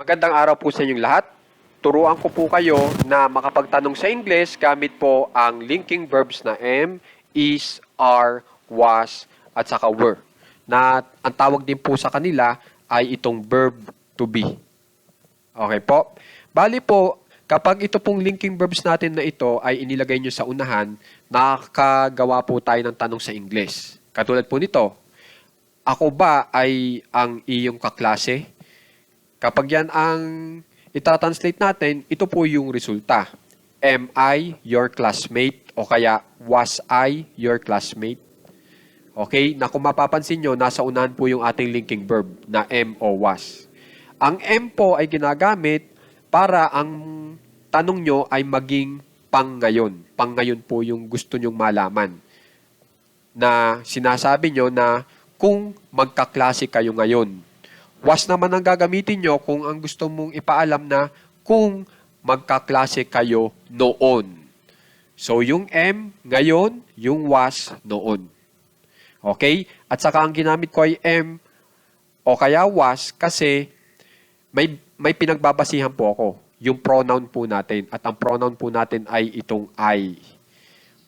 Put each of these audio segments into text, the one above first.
Magandang araw po sa inyong lahat. Turuan ko po kayo na makapagtanong sa English gamit po ang linking verbs na am, is, are, was, at saka were. Na ang tawag din po sa kanila ay itong verb to be. Okay po? Bali po, kapag ito pong linking verbs natin na ito ay inilagay nyo sa unahan, nakakagawa po tayo ng tanong sa English. Katulad po nito, ako ba ay ang iyong kaklase? Kapag yan ang itatranslate natin, ito po yung resulta. Am I your classmate? O kaya, was I your classmate? Okay? Na kung mapapansin nyo, nasa unahan po yung ating linking verb na am o was. Ang am po ay ginagamit para ang tanong nyo ay maging pang ngayon. Pang ngayon po yung gusto nyong malaman. Na sinasabi nyo na kung magkaklase kayo ngayon. Was naman ang gagamitin nyo kung ang gusto mong ipaalam na kung magkaklase kayo noon. So, yung M ngayon, yung was noon. Okay? At saka ang ginamit ko ay M o kaya was kasi may, may pinagbabasihan po ako. Yung pronoun po natin. At ang pronoun po natin ay itong I.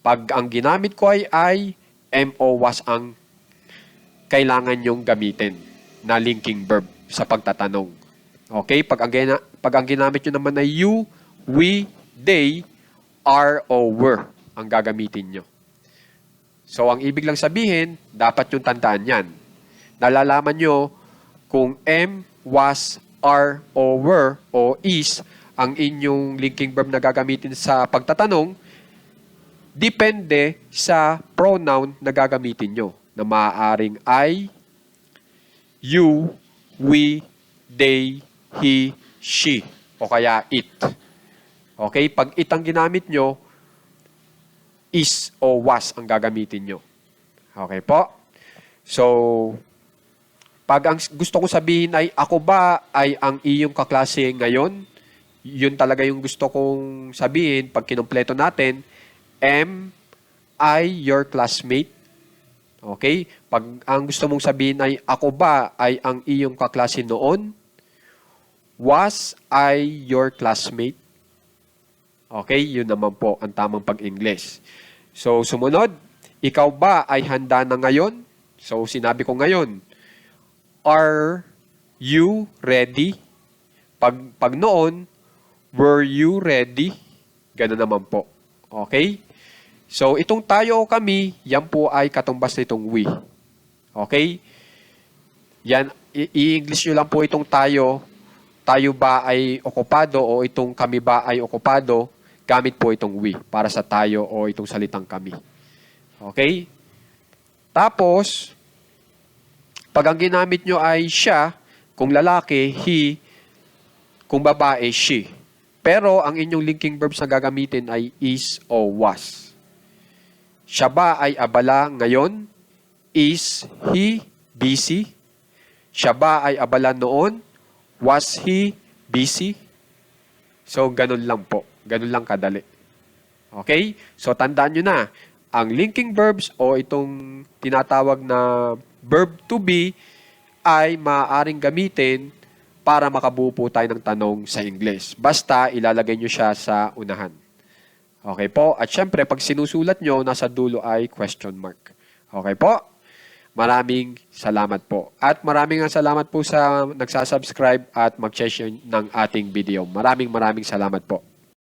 Pag ang ginamit ko ay I, M o was ang kailangan nyong gamitin na linking verb sa pagtatanong. Okay? Pag ang, pag ang ginamit nyo naman ay you, we, they, are, o were ang gagamitin nyo. So, ang ibig lang sabihin, dapat yung tandaan yan. Nalalaman nyo kung am, was, are, o were, o is ang inyong linking verb na gagamitin sa pagtatanong, depende sa pronoun na gagamitin nyo na maaaring I, you, we, they, he, she, o kaya it. Okay? Pag it ang ginamit nyo, is o was ang gagamitin nyo. Okay po? So, pag ang gusto ko sabihin ay ako ba ay ang iyong kaklase ngayon, yun talaga yung gusto kong sabihin pag kinumpleto natin, am I your classmate? Okay? Pag ang gusto mong sabihin ay ako ba ay ang iyong kaklase noon, was I your classmate? Okay, yun naman po ang tamang pag-English. So, sumunod, ikaw ba ay handa na ngayon? So, sinabi ko ngayon, are you ready? Pag, pag noon, were you ready? Ganun naman po. Okay? So, itong tayo o kami, yan po ay katumbas nitong we. Okay? Yan, i-English nyo lang po itong tayo. Tayo ba ay okupado o itong kami ba ay okupado? Gamit po itong we para sa tayo o itong salitang kami. Okay? Tapos, pag ang ginamit nyo ay siya, kung lalaki, he, kung babae, she. Pero ang inyong linking verbs na gagamitin ay is o was. Siya ba ay abala ngayon? Is he busy? Siya ba ay abala noon? Was he busy? So, ganun lang po. Ganun lang kadali. Okay? So, tandaan nyo na, ang linking verbs o itong tinatawag na verb to be ay maaaring gamitin para makabuo po tayo ng tanong sa English. Basta ilalagay nyo siya sa unahan. Okay po? At syempre, pag sinusulat nyo, nasa dulo ay question mark. Okay po? Maraming salamat po. At maraming salamat po sa nagsasubscribe at mag-share ng ating video. Maraming maraming salamat po.